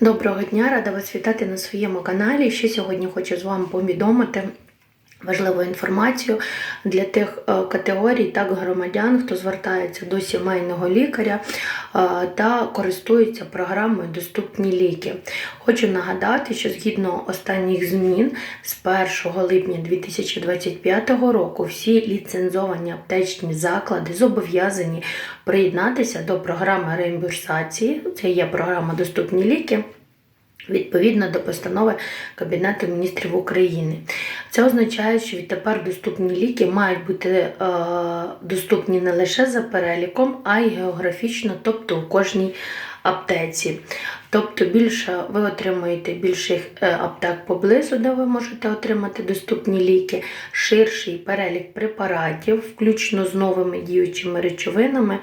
Доброго дня, рада вас вітати на своєму каналі. Ще сьогодні хочу з вами повідомити важливу інформацію для тих е, категорій, так громадян, хто звертається до сімейного лікаря е, та користується програмою Доступні ліки. Хочу нагадати, що згідно останніх змін з 1 липня 2025 року всі ліцензовані аптечні заклади зобов'язані приєднатися до програми реімбурсації. Це є програма Доступні ліки. Відповідно до постанови Кабінету міністрів України. Це означає, що відтепер доступні ліки мають бути е, доступні не лише за переліком, а й географічно, тобто у кожній аптеці. Тобто більше ви отримуєте більших е, аптек поблизу, де ви можете отримати доступні ліки, ширший перелік препаратів, включно з новими діючими речовинами,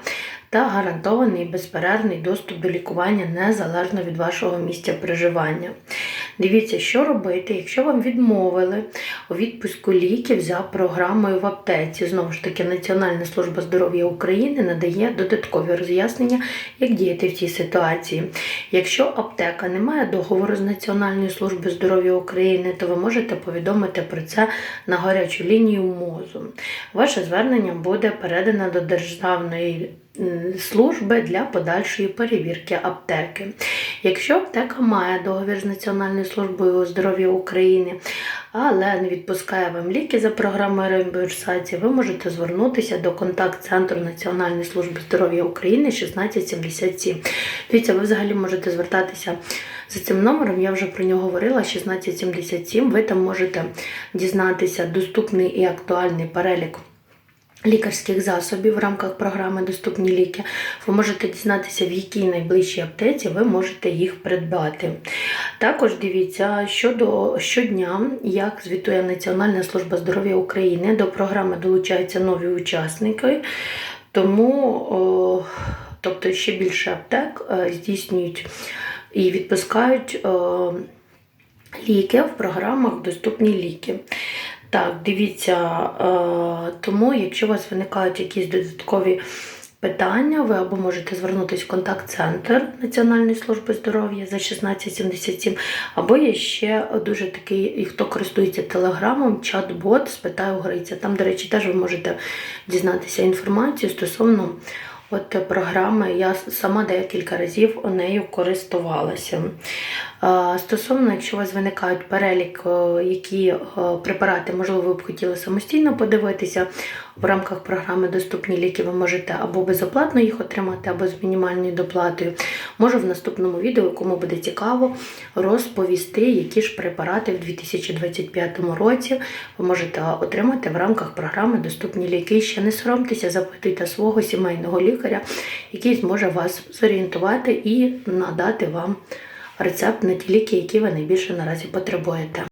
та гарантований безперервний доступ до лікування незалежно від вашого місця проживання. Дивіться, що робити, якщо вам відмовили у відпуску ліків за програмою в аптеці. Знову ж таки, Національна служба здоров'я України надає додаткові роз'яснення, як діяти в цій ситуації. Якщо аптека не має договору з Національною службою здоров'я України, то ви можете повідомити про це на гарячу лінію МОЗу. Ваше звернення буде передано до Державної служби для подальшої перевірки аптеки. Якщо аптека має договір з Національною службою здоров'я України, але не відпускає вам ліки за програмою реімбурсації, ви можете звернутися до контакт-центру Національної служби здоров'я України 1677. Дивіться, ви взагалі можете звертатися за цим номером, я вже про нього говорила, 1677. Ви там можете дізнатися доступний і актуальний перелік. Лікарських засобів в рамках програми Доступні ліки. Ви можете дізнатися, в якій найближчій аптеці ви можете їх придбати. Також дивіться, щодо щодня, як звітує Національна служба здоров'я України, до програми долучаються нові учасники, тому, о, тобто, ще більше аптек е, здійснюють і відпускають о, ліки в програмах Доступні ліки. Так, дивіться, е, тому, якщо у вас виникають якісь додаткові питання, ви або можете звернутися в контакт-центр Національної служби здоров'я за 1677, або є ще дуже такий, хто користується телеграмом, чат-бот спитаю Гриця. Там, до речі, теж ви можете дізнатися інформацію стосовно. От програми я сама декілька разів нею користувалася. Стосовно, якщо у вас виникають перелік, які препарати, можливо, ви б хотіли самостійно подивитися, в рамках програми Доступні ліки ви можете або безоплатно їх отримати, або з мінімальною доплатою. Можу в наступному відео, кому буде цікаво, розповісти, які ж препарати в 2025 році ви можете отримати в рамках програми Доступні ліки. Ще не соромтеся, запитуйте свого сімейного лікаря, який зможе вас зорієнтувати і надати вам рецепт на ті ліки, які ви найбільше наразі потребуєте.